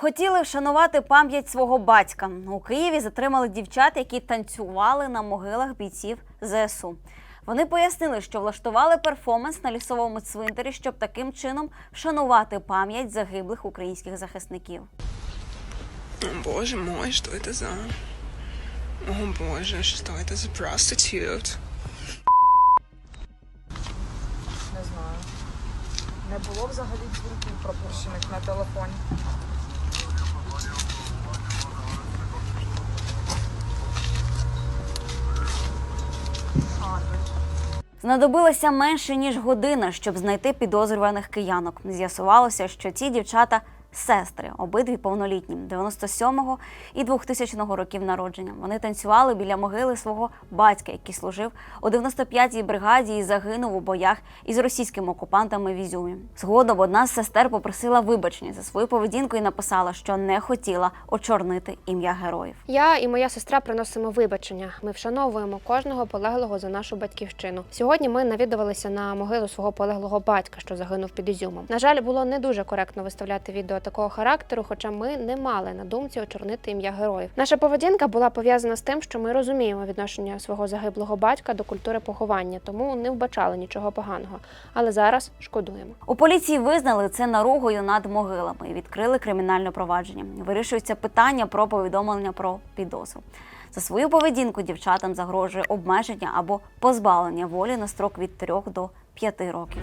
Хотіли вшанувати пам'ять свого батька. У Києві затримали дівчат, які танцювали на могилах бійців ЗСУ. Вони пояснили, що влаштували перформанс на лісовому цвинтарі, щоб таким чином вшанувати пам'ять загиблих українських захисників. О, боже мой, что это за... О боже, что это за prostitute? Не знаю. Не було взагалі дзвінків пропущених на телефоні. Знадобилося менше ніж година, щоб знайти підозрюваних киянок. З'ясувалося, що ці дівчата сестри, обидві повнолітні, 97-го і 2000-го років народження. Вони танцювали біля могили свого батька, який служив у 95-й бригаді і загинув у боях із російськими окупантами в Ізюмі. Згодом одна з сестер попросила вибачення за свою поведінку і написала, що не хотіла очорнити ім'я героїв. Я і моя сестра приносимо вибачення. Ми вшановуємо кожного полеглого за нашу батьківщину. Сьогодні ми навідувалися на могилу свого полеглого батька, що загинув під Ізюмом. На жаль, було не дуже коректно виставляти відео такого характеру, хоча ми не мали на думці очорнити ім'я героїв. Наша поведінка була пов'язана з тим, що ми розуміємо відношення свого загиблого батька до культури поховання, тому не вбачали нічого поганого. Але зараз шкодуємо. У поліції визнали це наругою над могилами і відкрили кримінальне провадження. Вирішується питання про повідомлення про підозру. За свою поведінку дівчатам загрожує обмеження або позбавлення волі на строк від 3 до 5 років.